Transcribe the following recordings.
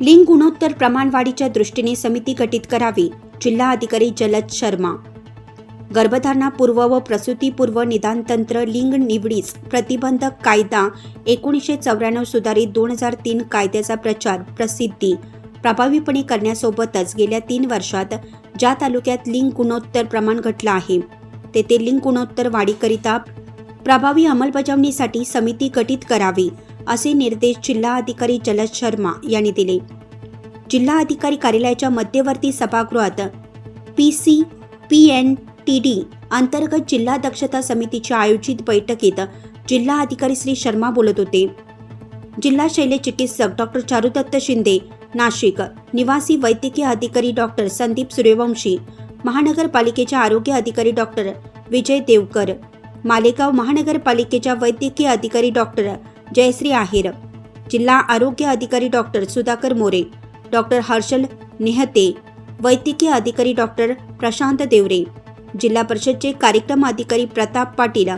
लिंग गुणोत्तर प्रमाणवाढीच्या दृष्टीने समिती गठीत करावी जिल्हा अधिकारी जलद शर्मा. गर्भधारणापूर्व व प्रसूतीपूर्व निदानतंत्र लिंग निवडीस प्रतिबंधक कायदा एकोणीसशे चौऱ्याण्णव सुधारित दोन हजार तीन कायद्याचा प्रचार प्रसिद्धी प्रभावीपणे करण्यासोबतच गेल्या तीन वर्षात ज्या तालुक्यात लिंग गुणोत्तर प्रमाण घटलं आहे तेथे लिंग गुणोत्तर वाढीकरिता प्रभावी अंमलबजावणीसाठी समिती गठीत करावी. असे निर्देश जिल्हा अधिकारी जलद शर्मा यांनी दिले. जिल्हा अधिकारी कार्यालयाच्या मध्यवर्ती सभागृहात P C P N D T अंतर्गत जिल्हा दक्षता समितीच्या आयोजित बैठकीत जिल्हा अधिकारी श्री शर्मा बोलत होते. जिल्हा शैल्य चिकित्सक डॉक्टर चारुदत्त शिंदे नाशिक निवासी वैद्यकीय अधिकारी डॉक्टर संदीप सूर्यवंशी महानगरपालिकेच्या आरोग्य अधिकारी डॉक्टर विजय देवकर मालेगाव महानगरपालिकेच्या वैद्यकीय अधिकारी डॉक्टर जयश्री आहेर. जिल्हा आरोग्य अधिकारी डॉक्टर सुधाकर मोरे डॉक्टर हर्षल नेहते वैद्यकीय अधिकारी डॉक्टर प्रशांत देवरे जिल्हा परिषदचे कार्यक्रम अधिकारी प्रताप पाटील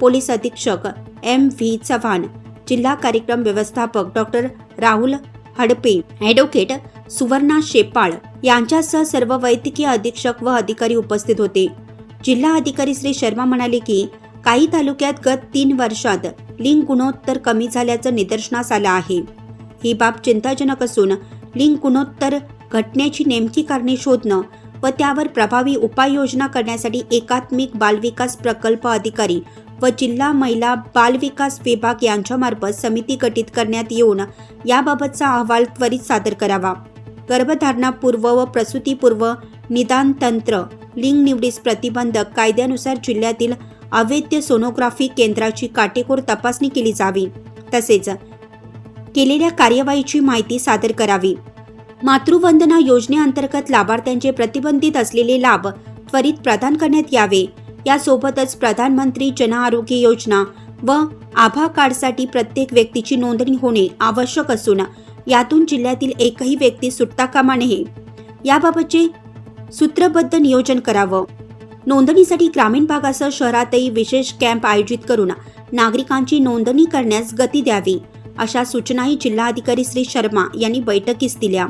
पोलीस अधीक्षक एम व्ही चव्हाण जिल्हा कार्यक्रम व्यवस्थापक डॉक्टर राहुल हडपे ॲडव्होकेट सुवर्णा शेपाळ यांच्यासह सर्व वैद्यकीय अधीक्षक व अधिकारी उपस्थित होते. जिल्हा अधिकारी श्री शर्मा म्हणाले की काही तालुक्यात गत तीन वर्षात लिंग गुणोत्तर कमी झाल्याचं निदर्शनास आलं आहे. ही बाब चिंताजनक असून लिंग गुणोत्तर घटण्याची नेमकी कारणे शोधणं व त्यावर प्रभावी उपाययोजना करण्यासाठी एकात्मिक बालविकास प्रकल्प अधिकारी व जिल्हा महिला बालविकास विभाग यांच्यामार्फत समिती गठीत करण्यात येऊन याबाबतचा अहवाल त्वरित सादर करावा. गर्भधारणापूर्व व प्रसूतीपूर्व निदान तंत्र लिंग निवडीस प्रतिबंधक कायद्यानुसार जिल्ह्यातील अवैध सोनोग्राफी केंद्राची काटेकोर तपासणी केली जावी. तसेच केलेल्या कार्यवाहीची माहिती सादर करावी. मातृवंदना योजनेअंतर्गत लाभार्थ्यांचे प्रतिबंधित असलेले लाभ त्वरित प्रदान करण्यात यावे. यासोबतच प्रधानमंत्री जन आरोग्य योजना व आभा कार्डसाठी प्रत्येक व्यक्तीची नोंदणी होणे आवश्यक असून यातून जिल्ह्यातील एकही व्यक्ती सुटता कामा नये. याबाबतचे सूत्रबद्ध नियोजन करावं. नोंदणीसाठी ग्रामीण भागासह शहरातही विशेष कॅम्प आयोजित करून नागरिकांची नोंदणी करण्यास गती द्यावी अशा सूचनाही जिल्हाधिकारी श्री शर्मा यांनी बैठकीस दिल्या.